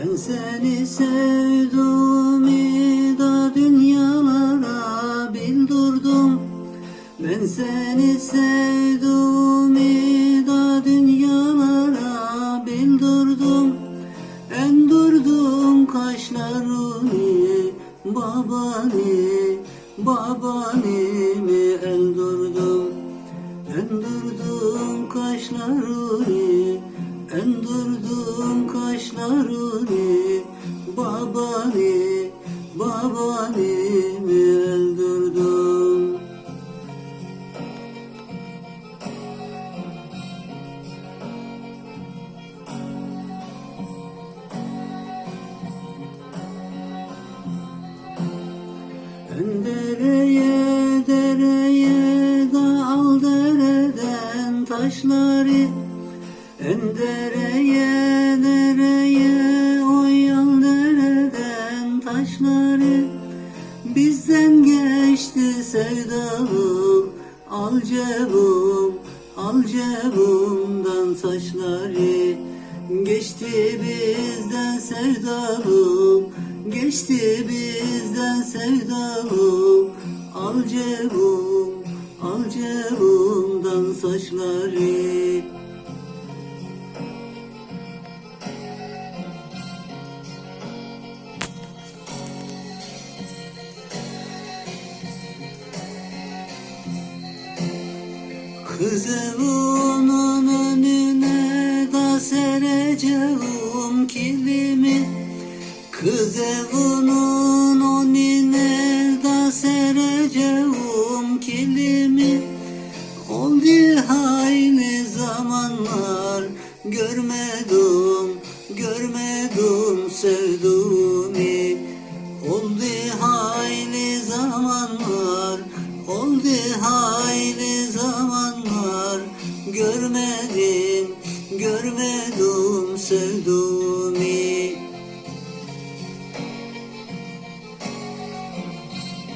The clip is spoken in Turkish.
Ben seni sevdim da dünyalara bildirdim Ben seni sevdim da dünyalara bildirdim Endürdüm kaşlarını babani babanimi endürdüm Endürdüm kaşlarını Endürdüm kaşlarını Babani Babanimi öldürdüm. Dereye dereye da al dereden taşları En Bizden geçti sevdalım Al cebum, al cebumdan taşları. Geçti bizden sevdalım Geçti bizden sevdalım. Al cebum, al cebumdan saçları Kız evinin önüne da sereceğim kilimi. Kız evinin önüne da sereceğim kilimi. Oldu hayli zamanlar görmedim Görmedim sevduğumu Oldu hayli zamanlar Oldu hayli zamanlar Görmedim, görmedim sevduğumu